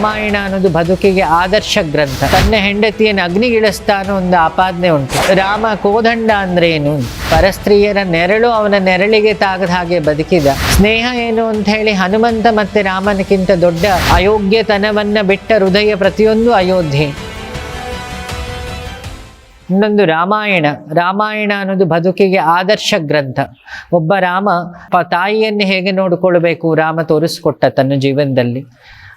ರಾಮಾಯಣ ಅನ್ನೋದು ಬದುಕಿಗೆ ಆದರ್ಶ ಗ್ರಂಥ. ತನ್ನ ಹೆಂಡತಿಯನ್ನು ಅಗ್ನಿಗಿಳಿಸ್ತಾ ಅನ್ನೋ ಒಂದು ಆಪಾದನೆ ಉಂಟು. ರಾಮ ಕೋದಂಡ ಅಂದ್ರೆ ಪರಸ್ತ್ರೀಯರ ನೆರಳು ಅವನ ನೆರಳಿಗೆ ತಾಗದ ಹಾಗೆ ಬದುಕಿದ. ಸ್ನೇಹ ಏನು ಅಂತ ಹೇಳಿ ಹನುಮಂತ ಮತ್ತೆ ರಾಮನಕ್ಕಿಂತ ದೊಡ್ಡ ಅಯೋಗ್ಯತನವನ್ನ ಬಿಟ್ಟ ಹೃದಯ ಪ್ರತಿಯೊಂದು ಅಯೋಧ್ಯೆ. ಇನ್ನೊಂದು ರಾಮಾಯಣ. ರಾಮಾಯಣ ಅನ್ನೋದು ಬದುಕಿಗೆ ಆದರ್ಶ ಗ್ರಂಥ. ಒಬ್ಬ ರಾಮ ತಾಯಿಯನ್ನು ಹೇಗೆ ನೋಡಿಕೊಳ್ಬೇಕು? ರಾಮ ತೋರಿಸ್ಕೊಟ್ಟ ತನ್ನ ಜೀವನದಲ್ಲಿ.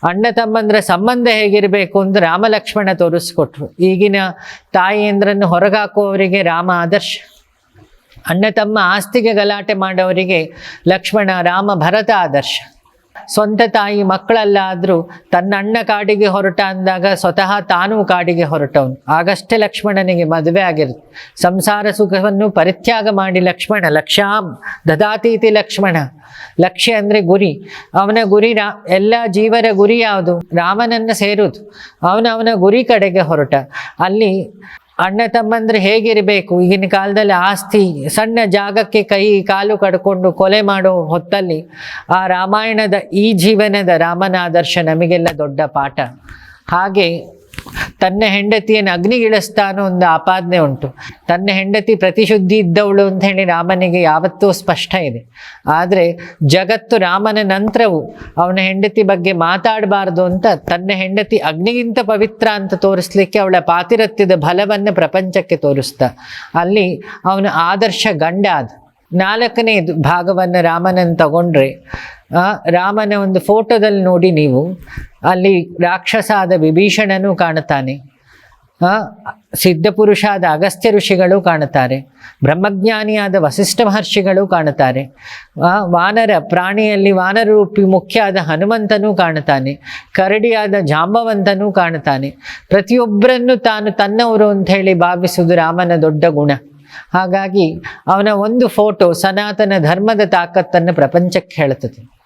ಅಣ್ಣ ತಮ್ಮಂದ್ರ ಸಂಬಂಧ ಹೇಗಿರಬೇಕು ಅಂತ ರಾಮ ಲಕ್ಷ್ಮಣ ತೋರಿಸ್ಕೊಟ್ರು. ಈಗಿನ ತಾಯಿಯಂದ್ರನ್ನು ಹೊರಗಾಕುವವರಿಗೆ ರಾಮ ಆದರ್ಶ. ಅಣ್ಣ ತಮ್ಮ ಆಸ್ತಿಗೆ ಗಲಾಟೆ ಮಾಡೋವರಿಗೆ ಲಕ್ಷ್ಮಣ ರಾಮ ಭರತ ಆದರ್ಶ. ಸ್ವಂತ ತಾಯಿ ಮಕ್ಕಳಲ್ಲಾದರೂ ತನ್ನ ಅಣ್ಣ ಕಾಡಿಗೆ ಹೊರಟ ಅಂದಾಗ ಸ್ವತಃ ತಾನೂ ಕಾಡಿಗೆ ಹೊರಟವನು. ಆಗಷ್ಟೇ ಲಕ್ಷ್ಮಣನಿಗೆ ಮದುವೆ ಆಗಿರುತ್ತೆ ಸಂಸಾರ ಸುಖವನ್ನು ಪರಿತ್ಯಾಗ ಮಾಡಿ ಲಕ್ಷ್ಮಣ ಲಕ್ಷ್ಯಾಂ ದದಾತೀತಿ ಲಕ್ಷ್ಮಣ. ಲಕ್ಷ್ಯ ಅಂದರೆ ಗುರಿ. ಅವನ ಗುರಿ ರಾ, ಎಲ್ಲ ಜೀವರ ಗುರಿ ಯಾವುದು? ರಾಮನನ್ನು ಸೇರುವುದು. ಅವನ ಅವನ ಗುರಿ ಕಡೆಗೆ ಹೊರಟ. ಅಲ್ಲಿ ಅಣ್ಣ ತಮ್ಮಂದ್ರೆ ಹೇಗಿರಬೇಕು? ಈಗಿನ ಕಾಲದಲ್ಲಿ ಆಸ್ತಿ, ಸಣ್ಣ ಜಾಗಕ್ಕೆ ಕೈ ಕಾಲು ಕಡ್ಕೊಂಡು ಕೊಲೆ ಮಾಡೋ ಹೊತ್ತಲ್ಲಿ ಆ ರಾಮಾಯಣದ ಈ ಜೀವನದ ರಾಮನ ಆದರ್ಶ ನಮಗೆಲ್ಲ ದೊಡ್ಡ ಪಾಠ. ಹಾಗೆ ತನ್ನ ಹೆಂಡತಿಯನ್ನು ಅಗ್ನಿಗಿಳಿಸ್ತಾನೋ ಒಂದು ಆಪಾದನೆ ಉಂಟು. ತನ್ನ ಹೆಂಡತಿ ಪ್ರತಿಶುದ್ಧಿ ಇದ್ದವಳು ಅಂತ ಹೇಳಿ ರಾಮನಿಗೆ ಯಾವತ್ತೂ ಸ್ಪಷ್ಟ ಇದೆ. ಆದರೆ ಜಗತ್ತು ರಾಮನ ನಂತರವು ಅವನ ಹೆಂಡತಿ ಬಗ್ಗೆ ಮಾತಾಡಬಾರ್ದು ಅಂತ ತನ್ನ ಹೆಂಡತಿ ಅಗ್ನಿಗಿಂತ ಪವಿತ್ರ ಅಂತ ತೋರಿಸ್ಲಿಕ್ಕೆ ಅವಳ ಪಾತಿರತ್ಯದ ಬಲವನ್ನು ಪ್ರಪಂಚಕ್ಕೆ ತೋರಿಸ್ತಾ. ಅಲ್ಲಿ ಅವನ ಆದರ್ಶ ಗಂಡ ಆದ. ನಾಲ್ಕನೇ ಭಾಗವನ್ನು ರಾಮನನ್ನು ತಗೊಂಡ್ರೆ ರಾಮನ ಒಂದು ಫೋಟೋದಲ್ಲಿ ನೋಡಿ ನೀವು. ಅಲ್ಲಿ ರಾಕ್ಷಸ ಆದ ವಿಭೀಷಣನು ಕಾಣುತ್ತಾನೆ. ಆ, ಸಿದ್ಧಪುರುಷ ಆದ ಅಗಸ್ತ್ಯ ಋಷಿಗಳು ಕಾಣುತ್ತಾರೆ. ಬ್ರಹ್ಮಜ್ಞಾನಿಯಾದ ವಸಿಷ್ಠ ಮಹರ್ಷಿಗಳು ಕಾಣುತ್ತಾರೆ. ಆ, ವಾನರ ಪ್ರಾಣಿಯಲ್ಲಿ ವಾನರರೂಪಿ ಮುಖ್ಯ ಆದ ಹನುಮಂತನೂ ಕಾಣುತ್ತಾನೆ. ಕರಡಿಯಾದ ಜಾಂಬವಂತನೂ ಕಾಣುತ್ತಾನೆ. ಪ್ರತಿಯೊಬ್ಬರನ್ನು ತಾನು ತನ್ನವರು ಅಂತ ಹೇಳಿ ಭಾವಿಸುವುದು ರಾಮನ ದೊಡ್ಡ ಗುಣ. ಹಾಗಾಗಿ ಅವನ ಒಂದು ಫೋಟೋ ಸನಾತನ ಧರ್ಮದ ತಾಕತ್ತನ್ನು ಪ್ರಪಂಚಕ್ಕೆ ಹೇಳ್ತದೆ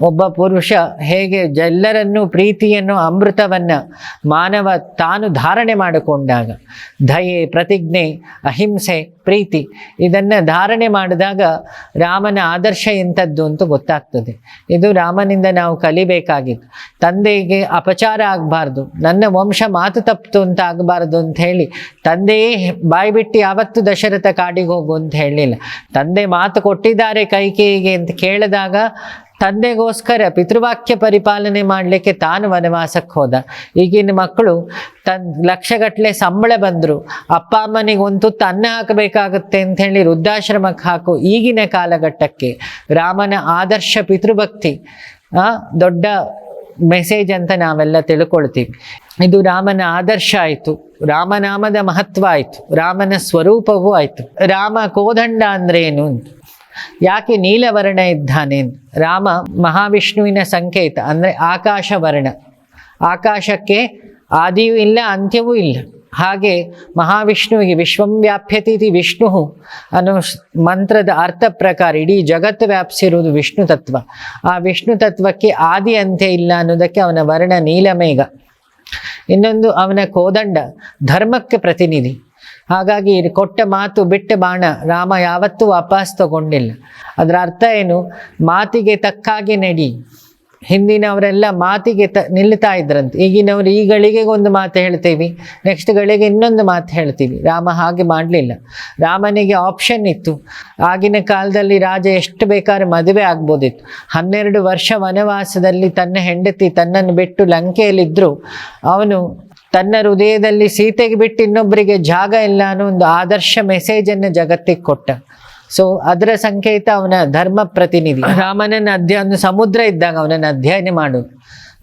ಒಬ್ಬ ಪುರುಷ ಹೇಗೆ ಎಲ್ಲರನ್ನೂ ಪ್ರೀತಿಯನ್ನು, ಅಮೃತವನ್ನ ಮಾನವ ತಾನು ಧಾರಣೆ ಮಾಡಿಕೊಂಡಾಗ, ದಯೆ, ಪ್ರತಿಜ್ಞೆ, ಅಹಿಂಸೆ, ಪ್ರೀತಿ ಇದನ್ನು ಧಾರಣೆ ಮಾಡಿದಾಗ ರಾಮನ ಆದರ್ಶ ಎಂಥದ್ದು ಅಂತ ಗೊತ್ತಾಗ್ತದೆ. ಇದು ರಾಮನಿಂದ ನಾವು ಕಲಿಬೇಕಾಗಿತ್ತು. ತಂದೆಗೆ ಅಪಚಾರ ಆಗಬಾರ್ದು, ನನ್ನ ವಂಶ ಮಾತು ತಪ್ಪಿತು ಅಂತ ಆಗಬಾರ್ದು ಅಂತ ಹೇಳಿ ತಂದೆಯೇ ಬಾಯಿ ಯಾವತ್ತು ಯಾವತ್ತೂ ದಶರಥ ಕಾಡಿಗೆ ಹೋಗು ಅಂತ ಹೇಳಲಿಲ್ಲ ತಂದೆ ಮಾತು ಕೊಟ್ಟಿದ್ದಾರೆ ಕೈಕೇಯಿಗೆ ಅಂತ ಕೇಳಿದಾಗ ತಂದೆಗೋಸ್ಕರ ಪಿತೃವಾಕ್ಯ ಪರಿಪಾಲನೆ ಮಾಡಲಿಕ್ಕೆ ತಾನು ವನವಾಸಕ್ಕೆ ಹೋದ. ಈಗಿನ ಮಕ್ಕಳು ತನ್ ಲಕ್ಷಗಟ್ಟಲೆ ಸಂಬಳ ಬಂದರು. ಅಪ್ಪ ಅಮ್ಮನಿಗೆ ಒಂದು ತುತ್ತು ಅನ್ನ ಹಾಕಬೇಕಾಗುತ್ತೆ ಅಂತ ಹೇಳಿ ವೃದ್ಧಾಶ್ರಮಕ್ಕೆ ಹಾಕು ಈಗಿನ ಕಾಲಘಟ್ಟಕ್ಕೆ. ರಾಮನ ಆದರ್ಶ ಪಿತೃಭಕ್ತಿ ದೊಡ್ಡ ಮೆಸೇಜ್ ಅಂತ ನಾವೆಲ್ಲ ತಿಳ್ಕೊಳ್ತೀವಿ. ಇದು ರಾಮನ ಆದರ್ಶ ಆಯಿತು. ರಾಮನಾಮದ ಮಹತ್ವ ಆಯಿತು. ರಾಮನ ಸ್ವರೂಪವೂ ಆಯಿತು. ರಾಮ ಕೋದಂಡ ಅಂದ್ರೇನು ಯಾಕೆ ನೀಲವರ್ಣ ಇದ್ದಾನೆ? ರಾಮ ಮಹಾವಿಷ್ಣುವಿನ ಸಂಕೇತ, ಅಂದರೆ ಆಕಾಶ ವರ್ಣ ಆಕಾಶಕ್ಕೆ ಆದಿಯೂ ಇಲ್ಲ, ಅಂತ್ಯವೂ ಇಲ್ಲ. ಹಾಗೆ ಮಹಾವಿಷ್ಣುವಿಗೆ ವಿಶ್ವಂ ವ್ಯಾಪ್ಯತೀತಿ ವಿಷ್ಣು ಅನ್ನೋ ಮಂತ್ರದ ಅರ್ಥ ಪ್ರಕಾರ ಇಡೀ ಜಗತ್ತು ವ್ಯಾಪಿಸಿರುವುದು ವಿಷ್ಣು ತತ್ವ ಆ ವಿಷ್ಣು ತತ್ವಕ್ಕೆ ಆದಿ ಅಂತ್ಯ ಇಲ್ಲ ಅನ್ನೋದಕ್ಕೆ ಅವನ ವರ್ಣ ನೀಲಮೇಘ. ಇನ್ನೊಂದು ಅವನ ಕೋದಂಡ, ಧರ್ಮಕ್ಕೆ ಪ್ರತಿನಿಧಿ. ಹಾಗಾಗಿ ಕೊಟ್ಟ ಮಾತು ಬಿಟ್ಟ ಬಾಣ, ರಾಮ ಯಾವತ್ತೂ ವಾಪಸ್ ತಗೊಂಡಿಲ್ಲ ಅದರ ಅರ್ಥ ಏನು? ಮಾತಿಗೆ ತಕ್ಕಾಗಿ ನಡಿ. ಹಿಂದಿನವರೆಲ್ಲ ಮಾತಿಗೆ ತ ನಿಲ್ತಾ ಇದ್ರಂತೆ. ಈಗಿನವರು ಈ ಗಳಿಗೆಗೆ ಒಂದು ಮಾತು ಹೇಳ್ತೀವಿ ನೆಕ್ಸ್ಟ್ ಗಳಿಗೆ ಇನ್ನೊಂದು ಮಾತು ಹೇಳ್ತೀವಿ. ರಾಮ ಹಾಗೆ ಮಾಡಲಿಲ್ಲ. ರಾಮನಿಗೆ ಆಪ್ಷನ್ ಇತ್ತು. ಆಗಿನ ಕಾಲದಲ್ಲಿ ರಾಜ ಎಷ್ಟು ಬೇಕಾದ್ರೆ ಮದುವೆ ಆಗ್ಬೋದಿತ್ತು. ಹನ್ನೆರಡು ವರ್ಷ ವನವಾಸದಲ್ಲಿ ತನ್ನ ಹೆಂಡತಿ ತನ್ನನ್ನು ಬಿಟ್ಟು ಲಂಕೆಯಲ್ಲಿದ್ದರೂ ಅವನು ತನ್ನ ಹೃದಯದಲ್ಲಿ ಸೀತೆಗೆ ಬಿಟ್ಟು ಇನ್ನೊಬ್ಬರಿಗೆ ಜಾಗ ಇಲ್ಲ ಅನ್ನೋ ಒಂದು ಆದರ್ಶ ಮೆಸೇಜನ್ನು ಜಗತ್ತಿಗೆ ಕೊಟ್ಟ. ಸೊ ಅದರ ಸಂಕೇತ ಅವನ ಧರ್ಮ ಪ್ರತಿನಿಧಿ. ರಾಮನನ್ನ ಅಧ್ಯಯನ ಸಮುದ್ರ ಇದ್ದಾಗ ಅವನನ್ನು ಅಧ್ಯಯನ ಮಾಡೋದು.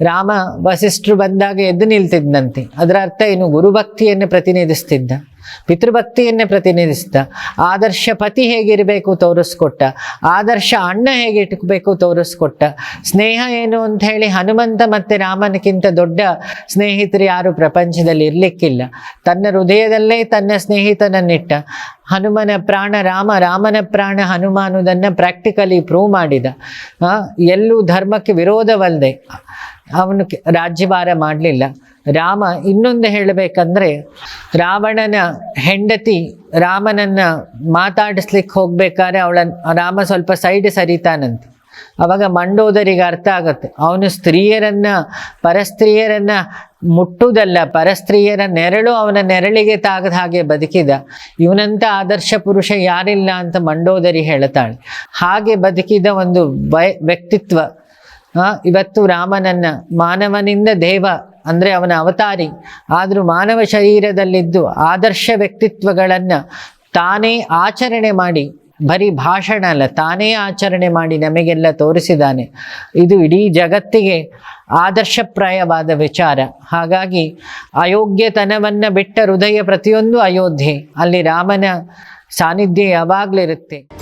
ರಾಮ ವಸಿಷ್ಠರು ಬಂದಾಗ ಎದ್ದು ನಿಲ್ತಿದ್ದಂತೆ ಅದರ ಅರ್ಥ ಏನು? ಗುರುಭಕ್ತಿಯನ್ನು ಪ್ರತಿನಿಧಿಸ್ತಿದ್ದ. ಪಿತೃಭಕ್ತಿಯನ್ನೇ ಪ್ರತಿನಿಧಿಸಿದ. ಆದರ್ಶ ಪತಿ ಹೇಗಿರಬೇಕು ತೋರಿಸ್ಕೊಟ್ಟ. ಆದರ್ಶ ಅಣ್ಣ ಹೇಗೆ ಇಟ್ಕೋಬೇಕು ತೋರಿಸ್ಕೊಟ್ಟ. ಸ್ನೇಹ ಏನು ಅಂತ ಹೇಳಿ ಹನುಮಂತ ಮತ್ತು ರಾಮನಕ್ಕಿಂತ ದೊಡ್ಡ ಸ್ನೇಹಿತರು ಯಾರು ಪ್ರಪಂಚದಲ್ಲಿ ಇರಲಿಕ್ಕಿಲ್ಲ. ತನ್ನ ಹೃದಯದಲ್ಲೇ ತನ್ನ ಸ್ನೇಹಿತನನ್ನಿಟ್ಟ. ಹನುಮನ ಪ್ರಾಣ ರಾಮ, ರಾಮನ ಪ್ರಾಣ ಹನುಮ ಪ್ರಾಕ್ಟಿಕಲಿ ಪ್ರೂವ್ ಮಾಡಿದ. ಎಲ್ಲೂ ಧರ್ಮಕ್ಕೆ ವಿರೋಧವಲ್ಲದೆ ಅವನು ರಾಜ್ಯಭಾರ ಮಾಡಲಿಲ್ಲ. ರಾಮ ಇನ್ನೊಂದು ಹೇಳಬೇಕಂದ್ರೆ ರಾವಣನ ಹೆಂಡತಿ ರಾಮನನ್ನ ಮಾತಾಡಿಸ್ಲಿಕ್ಕೆ ಹೋಗ್ಬೇಕಾದ್ರೆ ಅವಳ ರಾಮ ಸ್ವಲ್ಪ ಸೈಡ್ ಸರಿತಾನಂತೆ. ಅವಾಗ ಮಂಡೋದರಿಗೆ ಅರ್ಥ ಆಗುತ್ತೆ. ಅವನು ಸ್ತ್ರೀಯರನ್ನ, ಪರಸ್ತ್ರೀಯರನ್ನ ಮುಟ್ಟುವುದಲ್ಲ. ಪರಸ್ತ್ರೀಯರ ನೆರಳು ಅವನ ನೆರಳಿಗೆ ತಾಗದ ಹಾಗೆ ಬದುಕಿದ. ಇವನಂತ ಆದರ್ಶ ಪುರುಷ ಯಾರಿಲ್ಲ ಅಂತ ಮಂಡೋದರಿ ಹೇಳ್ತಾಳೆ. ಹಾಗೆ ಬದುಕಿದ ಒಂದು ವ್ಯಕ್ತಿತ್ವ ಇವತ್ತು ರಾಮನನ್ನ ಮಾನವನಿಂದ ದೇವ ಅಂದ್ರೆ ಅವನ ಅವತಾರಿ. ಆದರೂ ಮಾನವ ಶರೀರದಲ್ಲಿದ್ದು ಆದರ್ಶ ವ್ಯಕ್ತಿತ್ವಗಳನ್ನು ತಾನೇ ಆಚರಣೆ ಮಾಡಿ, ಬರೀ ಭಾಷಣ ಅಲ್ಲ, ತಾನೇ ಆಚರಣೆ ಮಾಡಿ ನಮಗೆಲ್ಲ ತೋರಿಸಿದ್ದಾನೆ. ಇದು ಇಡೀ ಜಗತ್ತಿಗೆ ಆದರ್ಶಪ್ರಾಯವಾದ ವಿಚಾರ. ಹಾಗಾಗಿ ಅಯೋಗ್ಯತನವನ್ನು ಬಿಟ್ಟ ಹೃದಯ ಪ್ರತಿಯೊಂದು ಅಯೋಧ್ಯೆ, ಅಲ್ಲಿ ರಾಮನ ಸಾನ್ನಿಧ್ಯ ಯಾವಾಗಲಿರುತ್ತೆ?